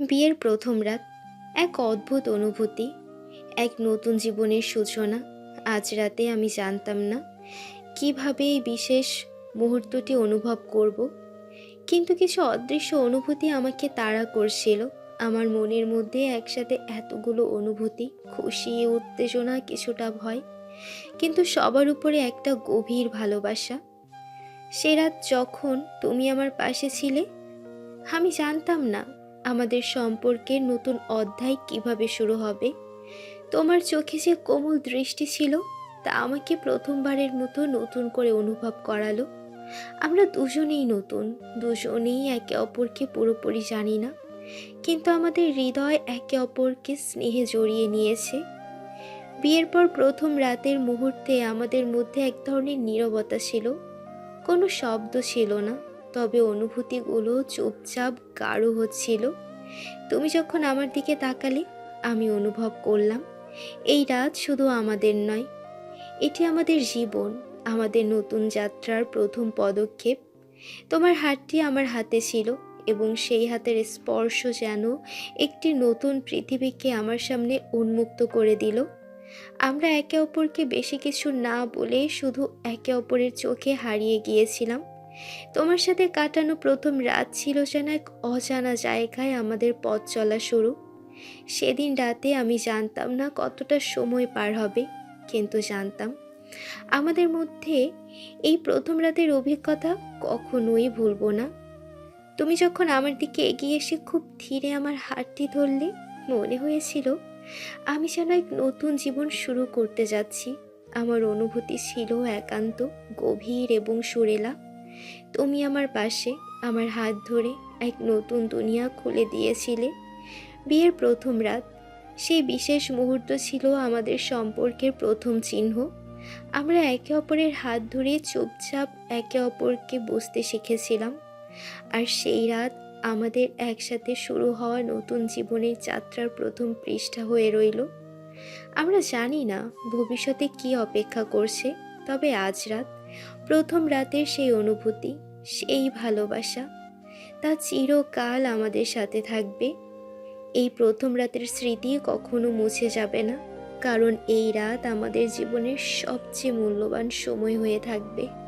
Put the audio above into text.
বিয়ের প্রথম রাত, এক অদ্ভুত অনুভূতি, এক নতুন জীবনের সূচনা। আজ রাতে আমি জানতাম না কীভাবে এই বিশেষ মুহূর্তটি অনুভব করব। কিন্তু কিছু অদৃশ্য অনুভূতি আমাকে তাড়া করছিল। আমার মনের মধ্যে একসাথে এতগুলো অনুভূতি, খুশি, উত্তেজনা, কিছুটা ভয়, কিন্তু সবার উপরে একটা গভীর ভালোবাসা। সে রাত যখন তুমি আমার পাশে ছিলে, আমি জানতাম না আমাদের সম্পর্কের নতুন অধ্যায় কীভাবে শুরু হবে? তোমার চোখে যে কোমল দৃষ্টি ছিল, তা আমাকে প্রথমবারের মতো নতুন করে অনুভব করালো। আমরা দুজনেই নতুন, দুজনেই একে অপরকে পুরোপুরি জানি না, কিন্তু আমাদের হৃদয় একে অপরকে স্নেহে জড়িয়ে নিয়েছে। বিয়ের পর প্রথম রাতের মুহূর্তে আমাদের মধ্যে এক ধরনের নীরবতা ছিল, কোনো শব্দ ছিল না। তবে অনুভূতিগুলো চুপচাপ গাঢ় হচ্ছিল। তুমি যখন আমার দিকে তাকালে, আমি অনুভব করলাম, এই রাত শুধু আমাদের নয়, এটি আমাদের জীবন, আমাদের নতুন যাত্রার প্রথম পদক্ষেপ। তোমার হাতটি আমার হাতে ছিল এবং সেই হাতের স্পর্শ যেন একটি নতুন পৃথিবীকে আমার সামনে উন্মুক্ত করে দিল। আমরা একে অপরকে বেশি কিছু না বলে শুধু একে অপরের চোখে হারিয়ে গিয়েছিলাম। তোমার সাথে কাটানো প্রথম রাত ছিল যেন এক অজানা জায়গায় আমাদের পথ চলা শুরু। সেদিন রাতে আমি জানতাম না কতটা সময় পার হবে, কিন্তু জানতাম আমাদের মধ্যে এই প্রথম রাতের অভিজ্ঞতা কখনোই ভুলব না। তুমি যখন আমার দিকে এগিয়ে এসে খুব ধীরে আমার হাতটি ধরলে, মনে হয়েছিল আমি যেন এক নতুন জীবন শুরু করতে যাচ্ছি। আমার অনুভূতি ছিল একান্ত, গভীর এবং সুরেলা। তুমি আমার পাশে আমার হাত ধরে এক নতুন দুনিয়া খুলে দিয়েছিলে। বিয়ের প্রথম রাত, সেই বিশেষ মুহূর্ত ছিল আমাদের সম্পর্কের প্রথম চিহ্ন। আমরা একে অপরের হাত ধরে চুপচাপ একে অপরকে বুঝতে শিখেছিলাম। আর সেই রাত আমাদের একসাথে শুরু হওয়া নতুন জীবনের যাত্রার প্রথম পৃষ্ঠা হয়ে রইল। আমরা জানি না ভবিষ্যতে কি অপেক্ষা করছে, তবে আজ রাত প্রথম রাতের সেই অনুভূতি, সেই ভালোবাসা, তা চিরকাল আমাদের সাথে থাকবে। এই প্রথম রাতের স্মৃতি কখনো মুছে যাবে না, কারণ এই রাত আমাদের জীবনের সবচেয়ে মূল্যবান সময় হয়ে থাকবে।